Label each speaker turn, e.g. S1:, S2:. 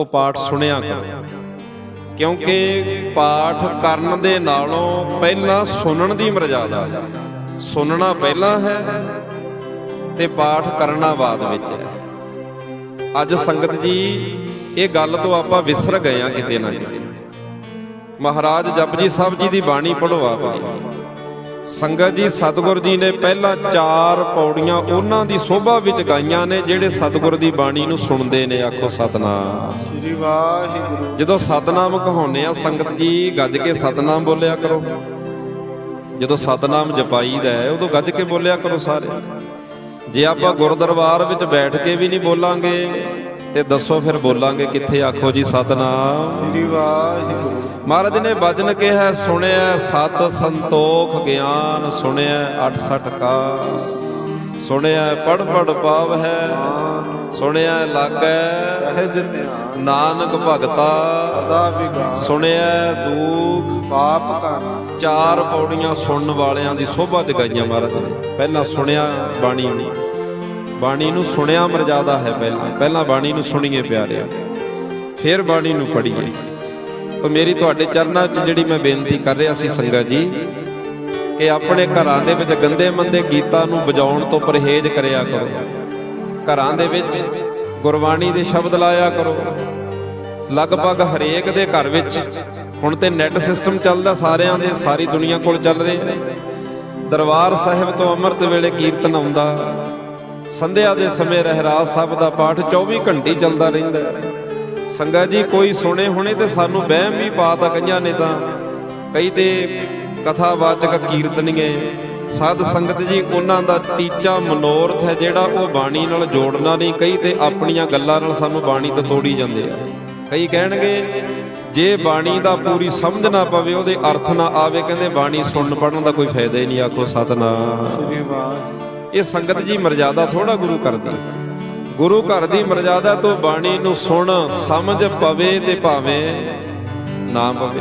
S1: ਉਹ ਪਾਠ ਸੁਣਿਆ ਕਰੋ। ਕਿਉਂਕਿ ਪਾਠ ਕਰਨ ਦੇ ਨਾਲੋਂ ਪਹਿਲਾਂ ਸੁਣਨ ਦੀ ਮਰਜ਼ਾਦਾ। ਹੈ ਸੁਣਨਾ ਪਹਿਲਾਂ ਹੈ ਤੇ ਪਾਠ ਕਰਨਾ ਬਾਅਦ ਵਿੱਚ ਹੈ। ਅੱਜ ਸੰਗਤ ਜੀ ਇਹ ਗੱਲ ਤੋਂ ਆਪਾਂ ਵਿਸਰ ਗਏ ਆ ਕਿਤੇ ਨਾ ਕਿਤੇ। ਮਹਾਰਾਜ ਜਪਜੀ ਸਾਹਿਬ ਜੀ ਦੀ ਬਾਣੀ ਪੜੋ ਆਪ ਜੀ। ਸੰਗਤ ਜੀ ਸਤਿਗੁਰ ਜੀ ਨੇ ਪਹਿਲਾਂ ਚਾਰ ਪੌੜੀਆਂ ਉਹਨਾਂ ਦੀ ਸੋਭਾ ਵਿੱਚ ਗਾਈਆਂ ਨੇ ਜਿਹੜੇ ਸਤਿਗੁਰ ਦੀ ਬਾਣੀ ਨੂੰ ਸੁਣਦੇ ਨੇ ਆਖੋ ਸਤਨਾਮ।
S2: ਸ੍ਰੀ ਵਾਹਿਗੁਰੂ।
S1: ਜਦੋਂ ਸਤਨਾਮ ਕਹਾਉਂਦੇ ਆ ਸੰਗਤ ਜੀ ਗੱਜ ਕੇ ਸਤਨਾਮ ਬੋਲਿਆ ਕਰੋ। ਜਦੋਂ ਸਤਨਾਮ ਜਪਾਈਦਾ ਹੈ ਉਦੋਂ ਗੱਜ ਕੇ ਬੋਲਿਆ ਕਰੋ ਸਾਰੇ। ਜੇ ਆਪਾਂ ਗੁਰਦਰਬਾਰ ਵਿੱਚ ਬੈਠ ਕੇ ਵੀ ਨਹੀਂ ਬੋਲਾਂਗੇ ਤੇ ਦੱਸੋ ਫਿਰ ਬੋਲਾਂਗੇ ਕਿੱਥੇ ਆਖੋ ਜੀ ਸਤਨਾਮ।
S2: ਸ੍ਰੀ ਵਾਹਿਗੁਰੂ।
S1: ਮਹਾਰਾਜ ਨੇ ਬਚਨ ਕਿਹਾ ਸੁਣਿਆ ਸਤ ਸੰਤੋਖ ਗਿਆਨ ਸੁਣਿਆ 68 ਕਾ ਸੁਣਿਆ ਪੜ ਪੜ ਪਾਵ ਹੈ ਸੁਣਿਆ ਲਾਗੈ
S2: ਸਹਿਜ ਧਿਆਨ।
S1: ਨਾਨਕ ਭਗਤਾ।
S2: ਸਦਾ ਵਿਗਾਸ
S1: ਸੁਣਿਆ ਦੁਖ।
S2: ਪਾਪ ਕਰਨਾ
S1: ਚਾਰ ਪੌੜੀਆਂ ਸੁਣਨ ਵਾਲਿਆਂ ਦੀ ਸੋਭਾ ਜਗਾਈਆਂ ਮਹਾਰਾਜ ਨੇ। ਪਹਿਲਾਂ ਸੁਣਿਆ ਬਾਣੀ ਨੂੰ। ਬਾਣੀ ਨੂੰ ਸੁਣਿਆ ਮਰਜ਼ਾਦਾ ਹੈ ਪਹਿਲਾਂ। ਪਹਿਲਾਂ ਬਾਣੀ ਨੂੰ ਸੁਣੀਏ ਪਿਆਰਿਆ ਫਿਰ ਬਾਣੀ ਨੂੰ ਪੜ੍ਹੀਏ। ਤਾਂ ਮੇਰੀ ਤੁਹਾਡੇ ਚਰਨਾਂ 'ਚ ਜਿਹੜੀ ਮੈਂ ਬੇਨਤੀ ਕਰ ਰਿਹਾ ਸੀ ਸੰਗਤ ਜੀ, ਕਿ ਆਪਣੇ ਘਰਾਂ ਦੇ ਵਿੱਚ ਗੰਦੇ ਮੰਦੇ ਗੀਤਾਂ ਨੂੰ ਵਜਾਉਣ ਤੋਂ ਪਰਹੇਜ਼ ਕਰਿਆ ਕਰੋ। ਘਰਾਂ ਦੇ ਵਿੱਚ ਗੁਰਬਾਣੀ ਦੇ ਸ਼ਬਦ ਲਾਇਆ ਕਰੋ। ਲਗਭਗ ਹਰੇਕ ਦੇ ਘਰ ਵਿੱਚ, ਹੁਣ ਤੇ ਨੈਟ ਸਿਸਟਮ ਚੱਲਦਾ ਸਾਰਿਆਂ ਦੇ, ਸਾਰੀ ਦੁਨੀਆ ਕੋਲ ਚੱਲ ਰਿਹਾ ਦਰਬਾਰ ਸਾਹਿਬ ਤੋਂ ਅੰਮ੍ਰਿਤ ਵੇਲੇ ਕੀਰਤਨ ਆਉਂਦਾ। ਸੰਧਿਆ ਦੇ ਸਮੇਂ ਰਹਿਰਾਸ ਸਾਹਿਬ ਦਾ ਪਾਠ 24 ਘੰਟੇ ਚੱਲਦਾ ਰਹਿੰਦਾ ਸੰਗਤ ਜੀ, ਕੋਈ ਸੁਣੇ ਹੋਣੇ ਤੇ ਸਾਨੂੰ ਵਹਿਮ ਵੀ ਪਾਤਾ ਕਈਆਂ ਨੇ ਤਾਂ। ਕਈ ਤੇ ਕਥਾਵਾਚਕ ਕੀਰਤਨੀਏ। ਸਾਧ ਸੰਗਤ ਜੀ, ਉਹਨਾਂ ਦਾ ਟੀਚਾ ਮਨੋਰਥ ਹੈ ਜਿਹੜਾ ਉਹ ਬਾਣੀ ਨਾਲ ਜੋੜਨਾ ਨਹੀਂ। ਕਈ ਤੇ ਆਪਣੀਆਂ ਗੱਲਾਂ ਨਾਲ ਸਾਨੂੰ ਬਾਣੀ ਤੋਂ ਤੋੜੀ ਜਾਂਦੇ ਆ। ਕਈ ਕਹਿਣਗੇ, ਜੇ ਬਾਣੀ ਦਾ ਪੂਰੀ ਸਮਝ ਨਾ ਪਵੇ, ਉਹਦੇ ਅਰਥ ਨਾ ਆਵੇ, ਕਹਿੰਦੇ ਬਾਣੀ ਸੁਣਨ ਪੜਨ ਦਾ ਕੋਈ ਫਾਇਦਾ ਹੀ ਨਹੀਂ, ਆਖੋ ਸਤਨਾਮ।
S2: ਸ੍ਰੀ ਵਾਹਿਗੁਰੂ।
S1: ਇਹ ਸੰਗਤ ਜੀ ਮਰਜ਼ਾਦਾ ਥੋੜਾ ਗੁਰੂ ਕਰਦੀ ਗੁਰੂ ਘਰ ਦੀ ਮਰਜ਼ਾਦਾ ਤੋਂ ਬਾਣੀ ਨੂੰ ਸੁਣ, ਸਮਝ ਪਵੇ ਤੇ ਭਾਵੇਂ ਨਾ ਪਵੇ।